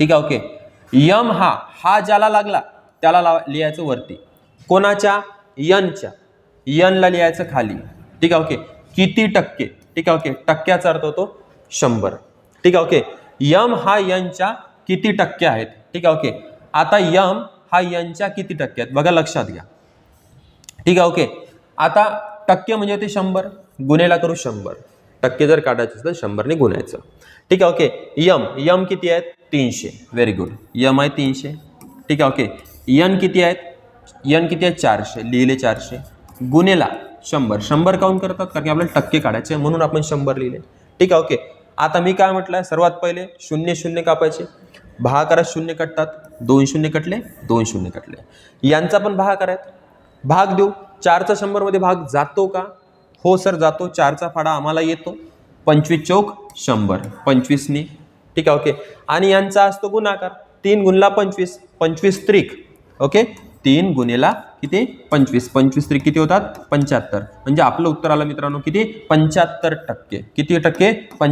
ठीक आहे okay. M हा हा ज्याला लागला त्याला लावा लिहायचं वरती. कोणाच्या? यनच्या. यनला लिहायचं खाली. ठीक आहे ओके. किती टक्के? ठीक आहे ओके. टक्क्याचा अर्थ होतो शंभर. ठीक आहे ओके. यम हा यनच्या किती टक्के आहेत? ठीक आहे ओके. आता यम हा यनच्या किती टक्के आहेत? बघा लक्षात घ्या. ठीक आहे ओके. आता टक्के म्हणजे ते शंभर. गुन्हेला करू शंभर. टक्के जर काढायचे असेल तर शंभरने गुणायचं. ठीक आहे ओके. यम यम किती आहेत? तीनशे. व्हेरी गुड यम आहे तीनशे. ठीक आहे ओके यन किती आहेत? यन किती आहेत? चारशे. लिहिले चारशे. गुन्हेला शंभर. शंभर काउंट करतात कारण की आपल्याला टक्के काढायचे म्हणून आपण शंभर लिहिले. ठीक आहे ओके आता मी काय म्हटलं सर्वात पहिले शून्य शून्य कापायचे. भागाकारात शून्य कटतात. दोन शून्य कटले दोन शून्य कटले. यांचा पण भागाकार आहेत भाग देऊ. चारचा शंभरमध्ये भाग जातो का? हो सर जातो. चारचा फाडा आम्हाला येतो. पंचवीस चौक शंभर. पंचवीसनी ठीक आहे ओके आणि यांचा असतो गुणाकार. तीन गुणला पंचवीस. पंचवीस त्रिक. ओके तीन गुन्हेला किती? पंचवीस. पंचवीस त्रिक किती होतात? पंच्याहत्तर. म्हणजे आपलं उत्तर आलं मित्रांनो किती? पंच्याहत्तर टक्के. किती टक्के? पंच